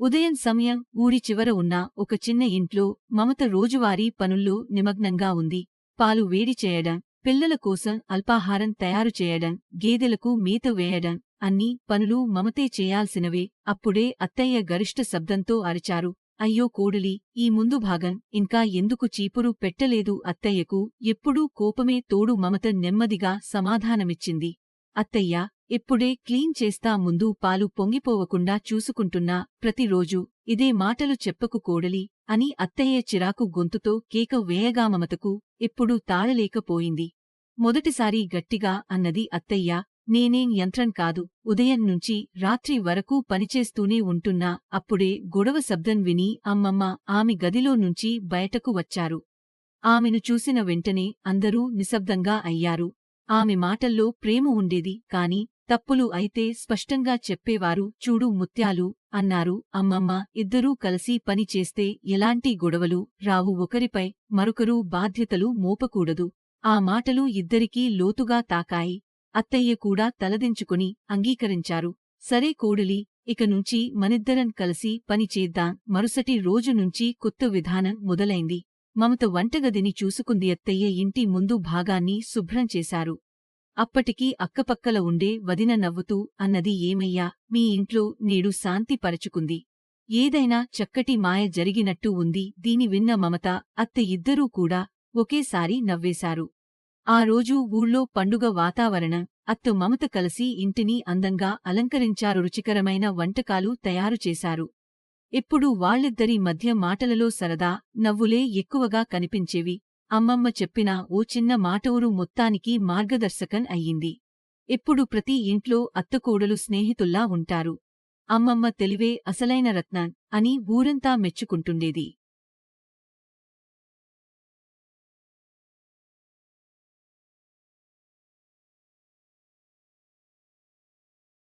ఉదయం సమయం ఊరి చివర ఉన్న ఒక చిన్న ఇంట్లో మమత రోజువారీ పనుల్లో నిమగ్నంగా ఉంది. పాలు వేడి చేయడం పిల్లల కోసం అల్పాహారం తయారు చేయడం గేదెలకు మేత వేయడం అన్ని పనులు మమతే చేయాల్సినవే. అప్పుడే అత్తయ్య గరిష్ట శబ్దంతో అరిచారు. అయ్యో కోడలి ఈ ముందు భాగం ఇంకా ఎందుకు చీపురు పెట్టలేదు? అత్తయ్యకు ఎప్పుడూ కోపమే తోడు మమత నెమ్మదిగా సమాధానమిచ్చింది. అత్తయ్యా ఇప్పుడే క్లీన్ చేస్తా ముందు పాలు పొంగిపోవకుండా చూసుకుంటున్నా ప్రతిరోజూ ఇదే మాటలు చెప్పకు కోడలి అని అత్తయ్య చిరాకు గొంతుతో కేక వేయగా మమతకు తాళలేకపోయింది. మొదటిసారి గట్టిగా అన్నది అత్తయ్య నేనేం యంత్రం కాదు ఉదయం నుంచి రాత్రి వరకు పనిచేస్తూనే ఉంటున్నా అప్పుడే గొడవ శబ్దం విని అమ్మమ్మ ఆమె గదిలో నుంచి బయటకు వచ్చారు. ఆమెను చూసిన వెంటనే అందరూ నిశ్శబ్దంగా అయ్యారు. ఆమె మాటల్లో ప్రేమ ఉండేది కాని తప్పులు అయితే స్పష్టంగా చెప్పేవారు చూడు ముత్యాలు అన్నారు. అమ్మమ్మ ఇద్దరూ కలిసి పనిచేస్తే ఎలాంటి గొడవలు? రావు ఒకరిపై మరొకరు బాధ్యతలు మోపకూడదు. ఆ మాటలు ఇద్దరికీ లోతుగా తాకాయి. అత్తయ్య కూడా తలదించుకుని అంగీకరించారు. సరే కోడలి ఇక నుంచి మనిద్దరం కలిసి పనిచేద్దాం మరుసటి రోజు నుంచి కొత్త విధానం మొదలైంది. మమత వంటగదిని చూసుకుంది. అత్తయ్య ఇంటి ముందు భాగాన్ని శుభ్రం చేశారు. అప్పటికీ అక్కపక్కల ఉండే వదిన నవ్వుతూ అన్నది ఏమయ్యా మీ ఇంట్లో నేడు శాంతి పరచుకుంది. ఏదైనా చక్కటి మాయ జరిగినట్టు ఉంది దీని విన్న మమత అత్త ఇద్దరూ కూడా ఒకేసారి నవ్వేశారు. ఆ రోజు ఊళ్ళో పండుగ వాతావరణం అత్త మమత కలిసి ఇంటిని అందంగా అలంకరించారు రుచికరమైన వంటకాలు తయారు చేశారు. ఎప్పుడూ వాళ్ళిద్దరి మధ్య మాటలలో సరదా నవ్వులే ఎక్కువగా కనిపించేవి. అమ్మమ్మ చెప్పిన ఓ చిన్న మాటూరు మొత్తానికి మార్గదర్శకం అయ్యింది. ఎప్పుడు ప్రతి ఇంట్లో అత్తకోడలు స్నేహితుల్లా ఉంటారు. అమ్మమ్మ తెలివే అసలైన రత్నం అని ఊరంతా మెచ్చుకుంటుండేది.